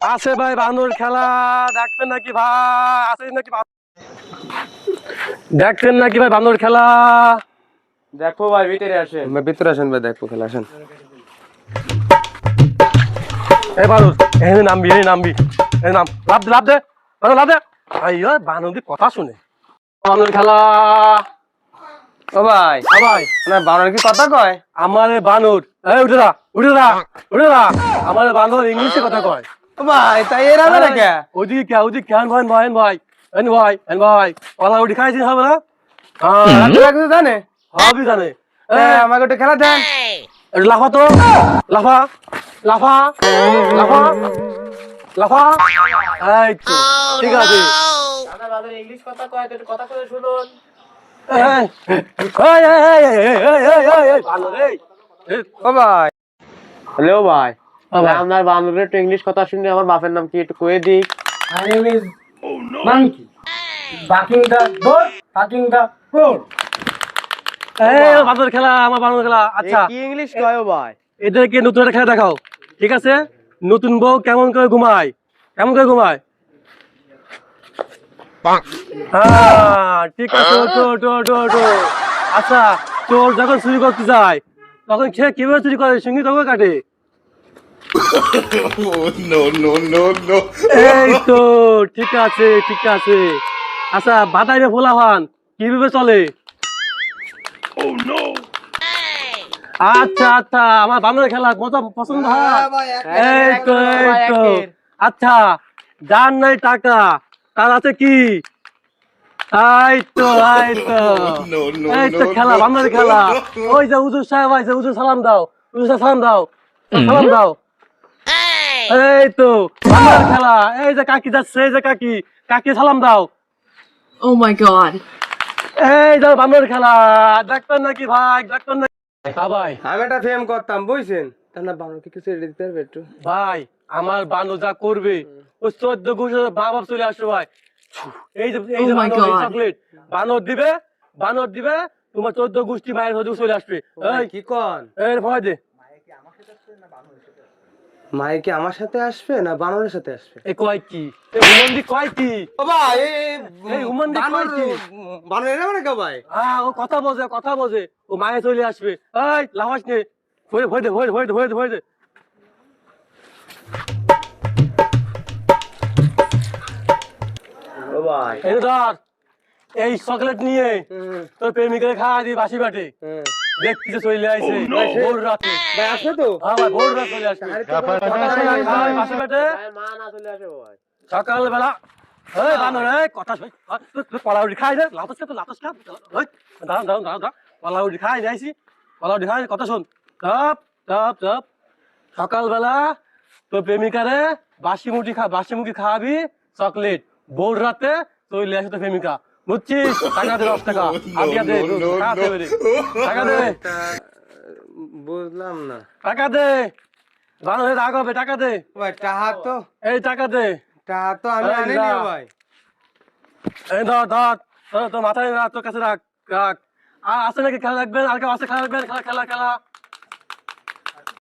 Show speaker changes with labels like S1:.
S1: আছে ভাই বানর খেলা দেখবেন নাকি ভাই? আছে নাকি দেখছেন নাকি ভাই বানর খেলা?
S2: দেখো ভাই ভিতরে আসে
S3: ভিতরে আসেন ভাই দেখব খেলা আসেন।
S1: এই বানর এখানে নামবি এখানে নামবি এই নাম। লাভ দে লাভ দে বানর লাভ দে। আইয়া বানর দি কথা শুনে। বানর খেলা।
S3: ও ভাই।
S1: আ ভাই।
S3: না বানর কি কথা কয়?
S1: আমার এ বানর। এই উঠে দা উঠে দা উঠে দা আমার এ বানর ইংলিশে কথা কয়।
S3: ও ভাই তাই না কে
S1: ওদিকে কে ওদিকে কেন ভাই ভাই ভাই এন ভাই এন ভাই পালা ওটি খাইছিস হবে না হ্যাঁ
S3: লাগছে জানে
S1: জানে
S3: আমাকে একটু খেলা দেন
S1: লাফা তো লাফা লাফা লাফা লাফা ঠিক আছে
S2: হ্যালো ভাই আপনার বান্ধবের একটু ইংলিশ কথা শুনে আমার বাপের নাম কি একটু কয়ে দিক
S4: My name is Monkey. Barking the door, barking the road.
S1: এই, বানর খেলা আমার বানর খেলা। আচ্ছা।
S2: কি ইংলিশ কয় ভাই?
S1: এদেরকে নতুন একটা খেলা দেখাও। ঠিক আছে? নতুন বউ কেমন করে ঘুমায়? কেমন করে ঘুমায়? হ্যাঁ ঠিক আছে আচ্ছা চোর যখন চুরি করতে যায় তখন খেয়ে কীভাবে চুরি করে? সঙ্গী তখন কাটে। এই তো ঠিক আছে ঠিক আছে। আচ্ছা বাতাইরে ফোলা হন কীভাবে চলে? আচ্ছা আচ্ছা আমার খেলা মজা পছন্দ হয়? এই তো এই তো। আচ্ছা যার নাই টাকা তার আছে কি? এই তো এই তো। এই তো খেলা বানরের খেলা। ওই যে উজুর সাহেব আছে উজুর সালাম দাও উজুর সাহেব সালাম দাও সালাম দাও। এই তো বানরের খেলা। এই যে কাকি যাচ্ছে এই যে কাকি। কাকি সালাম দাও।
S5: Oh my god.
S1: এই যে বানরের খেলা। দেখবেন নাকি ভাই দেখবেন নাকি হ্যাঁ ভাই।
S3: আমি একটা ফেম করতাম বুঝছেন? তা না বানরকে কিছু রেডি দিতে পারবে একটু?
S1: ভাই আমার বানু যা করবে ও চোদ্দ ঘুষে বাপ চলে আসবে ভাই। এই যে এই যে
S5: Oh
S1: বানর, চকলেট বানর দিবে বানর দিবে তোমার চোদ্দ গোষ্ঠী মায়ের হতে চলে আসবে। এই।
S3: কি কন?
S1: এর ভয় দে।
S3: মাই কি আমার সাথে আসবে না বানরের সাথে আসবে?
S1: এ কয় কি? এ হুমন্দি কয় কি?
S3: ও ভাই
S1: এই কয় কি?
S3: বানর এরা মানে কে ভাই।
S1: হ্যাঁ ও কথা বোঝে কথা বোঝে ও মায়ে চলে আসবে। এই লাফাস নে। ভয় ভয় দে ভয় দে, ভয় দে, ভয় দে, ভয় দে।
S3: ও ভাই।
S1: এই ধর এই চকলেট নিয়ে তোর প্রেমিকের খাওয়া দি বাসি বাটে।
S3: হুম।
S1: দেখতে চলে আইছে। ভোর রাতে।
S3: ভাই আসবে তো।
S1: হ্যাঁ ভাই ভোর রাতে চলে আসবে
S3: আরে তো ভাই,
S1: কথা শোনা, খাওয়াই বাসি বাটে
S2: মা না চলে আসে ভাই।
S1: সকালবেলা। এই বানর এই কথা শুন। পলাউডি খাই দে। লাতস তো লাতস খা ওই দাঁড়াও দাঁড়াও দাঁড়াও দাঁড়াও। পলাউডি খাই যাইছি পলাউডি খাই কথা শুন। চপ চপ চপ। সকালবেলা তোর প্রেমিকারে বাসি মুটি খা বাসি মুখি খাওয়াবি চকলেট। ভোর রাতে চলে আসে তোর প্রেমিকা। বুঝছিস টাকা দে দশ টাকা। দে টাকা দে টাকা দে।
S3: বুঝলাম না।
S1: টাকা দে। বানরে রাগ হবে টাকা দে।
S3: ভাই টাহা তো।
S1: এই টাকা দে।
S3: টাহা তো আমি আনি
S1: যা।
S3: ভাই।
S1: এই ধর ধর। ধর, তোর মাথায় রাখ তোর কাছে রাখ রাখ আর আছে নাকি খেলা রাখবেন আর কেউ আছে খেলা রাখবেন খেলা খেলা খেলা।